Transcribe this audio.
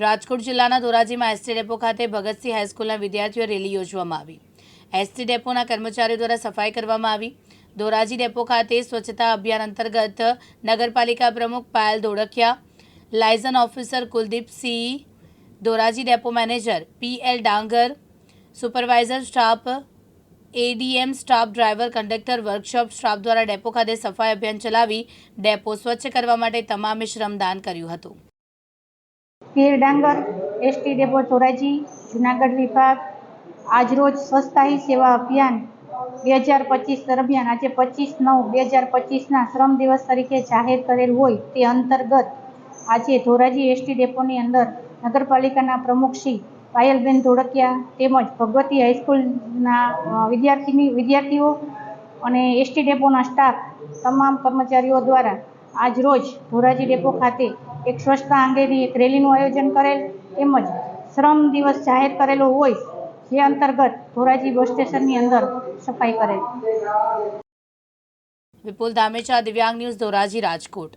રાજકોટ જિલ્લાના ધોરાજીમાં ST depot ખાતે ભગતસિંહ હાઈસ્કૂલના વિદ્યાર્થીઓ રેલી યોજવામાં આવી. એસટી ડેપોના કર્મચારીઓ દ્વારા સફાઈ કરવામાં આવી. ધોરાજી ડેપો ખાતે સ્વચ્છતા અભિયાન અંતર્ગત નગરપાલિકા પ્રમુખ Payal Dholakia, liaison officer Kuldeepsinh Dhoraji depot manager P L Dangar, supervisor staff, ADM staff driver conductor workshop staff દ્વારા ડેપો ખાતે સફાઈ અભિયાન ચલાવી ડેપો સ્વચ્છ કરવા માટે તમામે શ્રમદાન કર્યું હતું. પીર ડાંગર, એસટી ડેપો ધોરાજી, જુનાગઢ વિભાગ. આજરોજ સ્વચ્છતા સેવા અભિયાન બે હજાર પચીસ દરમિયાન, આજે પચીસ નવ બે હજાર પચીસના શ્રમ દિવસ તરીકે જાહેર કરેલ હોય તે અંતર્ગત આજે ધોરાજી એસટી ડેપોની અંદર નગરપાલિકાના પ્રમુખ શ્રી પાયલબેન ધોળકિયા તેમજ ભગવતી હાઈસ્કૂલના વિદ્યાર્થીની, વિદ્યાર્થીઓ અને એસટી ડેપોના સ્ટાફ, તમામ કર્મચારીઓ દ્વારા આજ રોજ ધોરાજી ડેપો ખાતે એક સ્વચ્છતા અંગેની એક રેલીનું આયોજન કરેલ તેમજ શ્રમ દિવસ જાહેર કરેલો હોય જે અંતર્ગત ધોરાજી બસ સ્ટેશનની અંદર સફાઈ કરેલ. વિપુલ ધામેચા, દિવ્યાંગ ન્યૂઝ ધોરાજી રાજકોટ.